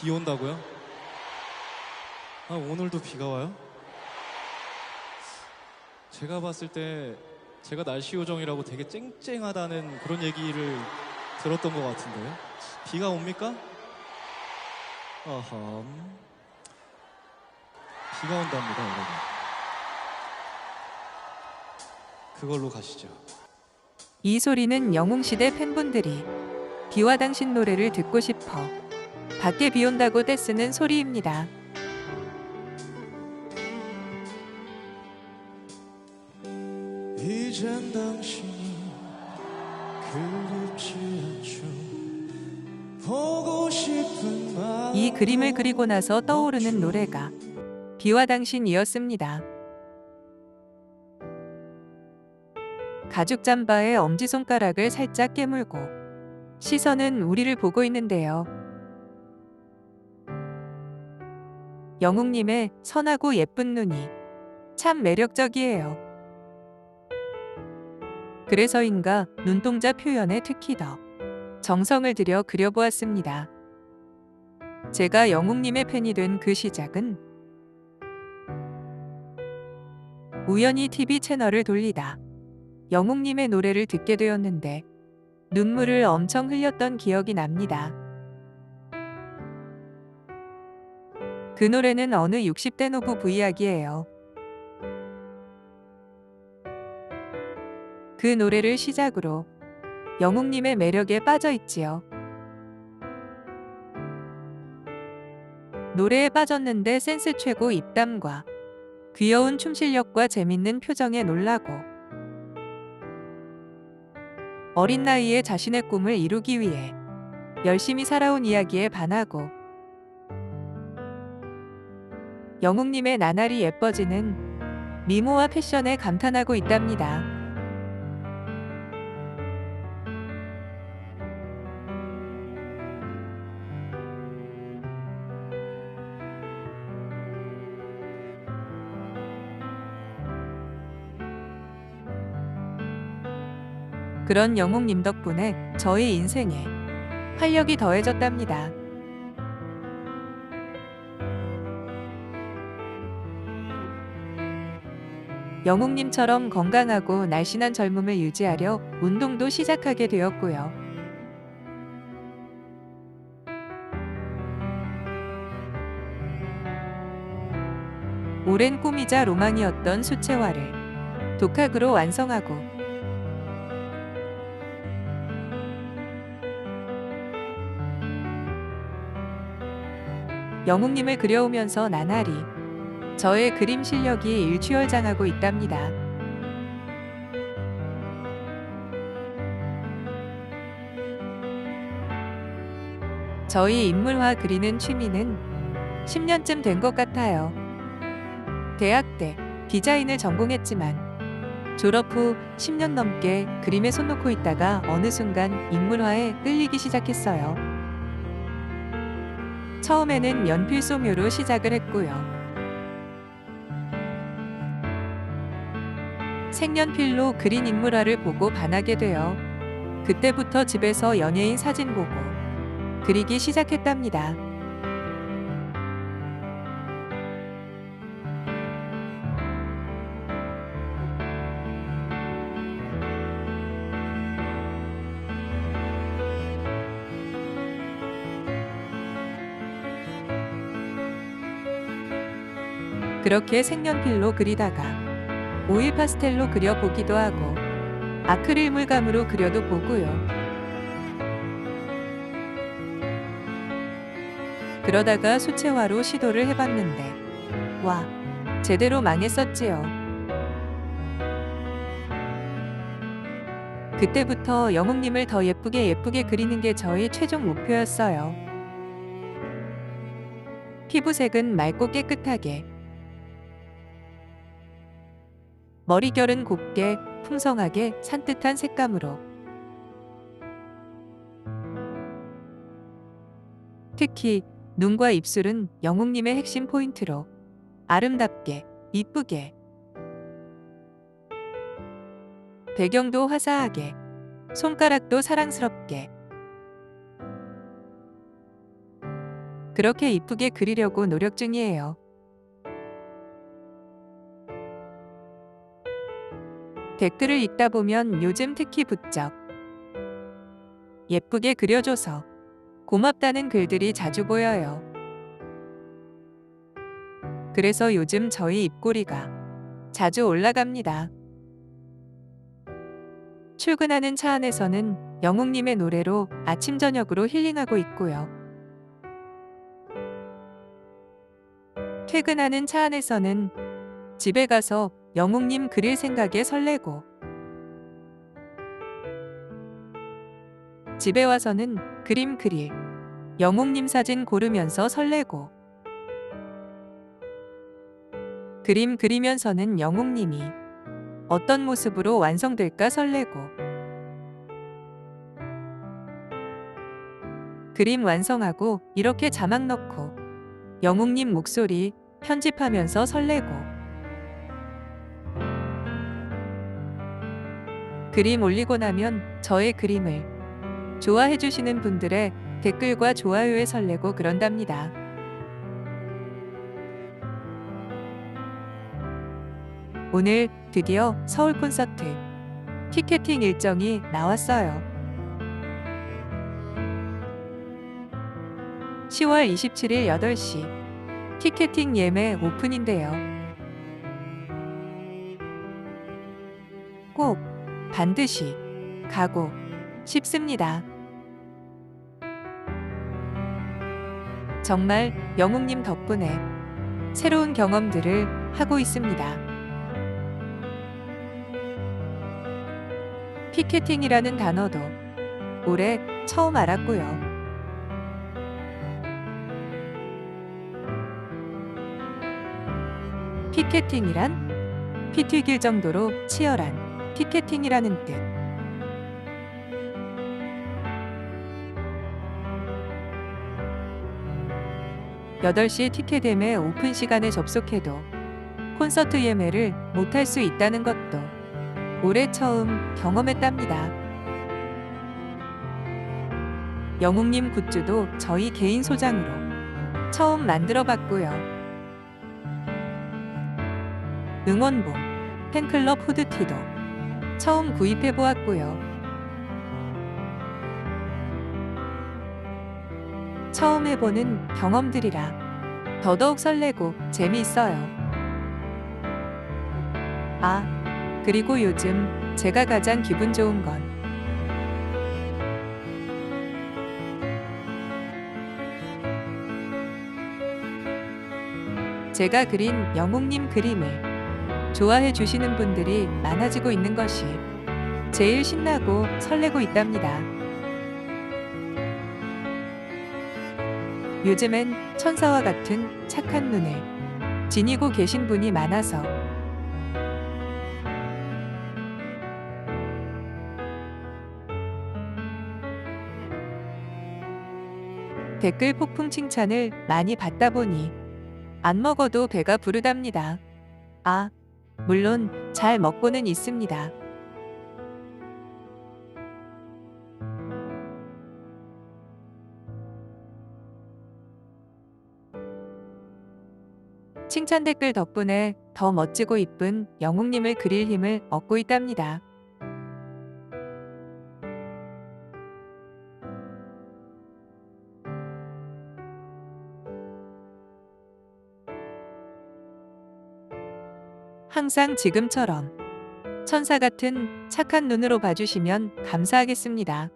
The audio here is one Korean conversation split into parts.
비 온다고요? 아, 오늘도 비가 와요? 제가 봤을 때 제가 날씨 요정이라고 되게 쨍쨍하다는 그런 얘기를 들었던 것 같은데요. 비가 옵니까? 어흠. 비가 온답니다, 여러분. 그걸로 가시죠. 이 소리는 영웅시대 팬분들이 비와 당신 노래를 듣고 싶어 밖에 비 온다고 떼쓰는 소리입니다. 이젠 당신이 그립지 않죠 보고 싶은 마음 이 그림을 그리고 나서 떠오르는 노래가 비와 당신이었습니다. 가죽 잠바에 엄지손가락을 살짝 깨물고 시선은 우리를 보고 있는데요. 영웅님의 선하고 예쁜 눈이 참 매력적이에요. 그래서인가 눈동자 표현에 특히 더 정성을 들여 그려보았습니다. 제가 영웅님의 팬이 된 그 시작은 우연히 TV 채널을 돌리다 영웅님의 노래를 듣게 되었는데 눈물을 엄청 흘렸던 기억이 납니다. 그 노래는 어느 60대 노부 부이야기예요. 그 노래를 시작으로 영웅님의 매력에 빠져 있지요. 노래에 빠졌는데 센스 최고 입담과 귀여운 춤 실력과 재밌는 표정에 놀라고 어린 나이에 자신의 꿈을 이루기 위해 열심히 살아온 이야기에 반하고 영웅님의 나날이 예뻐지는 미모와 패션에 감탄하고 있답니다. 그런 영웅님 덕분에 저의 인생에 활력이 더해졌답니다. 영웅님처럼 건강하고 날씬한 젊음을 유지하려 운동도 시작하게 되었고요. 오랜 꿈이자 로망이었던 수채화를 독학으로 완성하고 영웅님을 그려오면서 나날이 저의 그림 실력이 일취월장하고 있답니다. 저희 인물화 그리는 취미는 10년쯤 된 것 같아요. 대학 때 디자인을 전공했지만 졸업 후 10년 넘게 그림에 손 놓고 있다가 어느 순간 인물화에 끌리기 시작했어요. 처음에는 연필 소묘로 시작을 했고요. 색연필로 그린 인물화를 보고 반하게 되어 그때부터 집에서 연예인 사진 보고 그리기 시작했답니다. 그렇게 색연필로 그리다가 오일 파스텔로 그려보기도 하고 아크릴 물감으로 그려도 보고요. 그러다가 수채화로 시도를 해봤는데 와 제대로 망했었지요. 그때부터 영웅님을 더 예쁘게 예쁘게 그리는 게 저의 최종 목표였어요. 피부색은 맑고 깨끗하게 머리결은 곱게 풍성하게 산뜻한 색감으로. 특히 눈과 입술은 영웅님의 핵심 포인트로. 아름답게 이쁘게. 배경도 화사하게. 손가락도 사랑스럽게. 그렇게 이쁘게 그리려고 노력 중이에요. 댓글을 읽다 보면 요즘 특히 부쩍 예쁘게 그려줘서 고맙다는 글들이 자주 보여요. 그래서 요즘 저희 입꼬리가 자주 올라갑니다. 출근하는 차 안에서는 영웅님의 노래로 아침 저녁으로 힐링하고 있고요. 퇴근하는 차 안에서는 집에 가서 영웅님 그릴 생각에 설레고. 집에 와서는 그림 그릴 영웅님 사진 고르면서 설레고. 그림 그리면서는 영웅님이 어떤 모습으로 완성될까 설레고. 그림 완성하고 이렇게 자막 넣고 영웅님 목소리 편집하면서 설레고 그림 올리고 나면 저의 그림을 좋아해 주시는 분들의 댓글과 좋아요에 설레고 그런답니다. 오늘 드디어 서울 콘서트 티켓팅 일정이 나왔어요. 10월 27일 8시 티켓팅 예매 오픈인데요. 꼭 반드시 가고 싶습니다. 정말 영웅님 덕분에 새로운 경험들을 하고 있습니다. 피케팅이라는 단어도 올해 처음 알았고요. 피케팅이란 피 튀길 정도로 치열한 피케팅이라는 뜻. 여덟 시 티켓 예매 오픈 시간에 접속해도 콘서트 예매를 못할 수 있다는 것도 올해 처음 경험했답니다. 영웅님 굿즈도 저희 개인 소장으로 처음 만들어 봤고요. 응원봉, 팬클럽 후드티도 처음 구입해 보았고요. 처음 해보는 경험들이라 더더욱 설레고 재미있어요. 아, 그리고 요즘 제가 가장 기분 좋은 건 제가 그린 영웅님 그림을 좋아해 주시는 분들이 많아지고 있는 것이 제일 신나고 설레고 있답니다. 요즘엔 천사와 같은 착한 눈을 지니고 계신 분이 많아서 댓글 폭풍 칭찬을 많이 받다 보니 안 먹어도 배가 부르답니다. 아, 물론 잘 먹고는 있습니다. 칭찬 댓글 덕분에 더 멋지고 이쁜 영웅님을 그릴 힘을 얻고 있답니다. 항상 지금처럼 천사 같은 착한 눈으로 봐주시면 감사하겠습니다.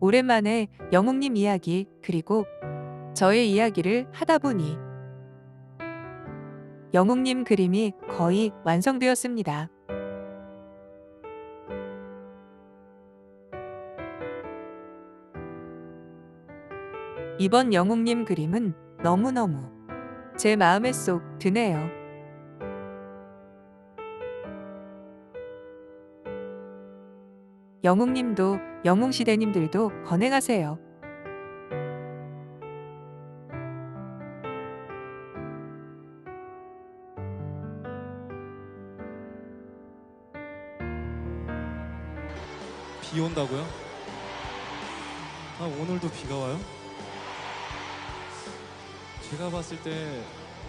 오랜만에 영웅님 이야기 그리고 저의 이야기를 하다 보니 영웅님 그림이 거의 완성되었습니다. 이번 영웅님 그림은 너무너무 제 마음에 쏙 드네요. 영웅님도 영웅시대님들도 번행하세요. 비 온다고요? 아 오늘도 비가 와요? 제가 봤을 때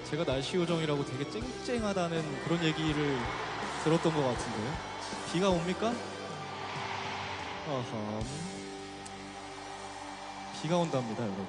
제가 날씨 요정이라고 되게 쨍쨍하다는 그런 얘기를 들었던 것 같은데요. 비가 옵니까? 어허. 비가 온답니다, 여러분.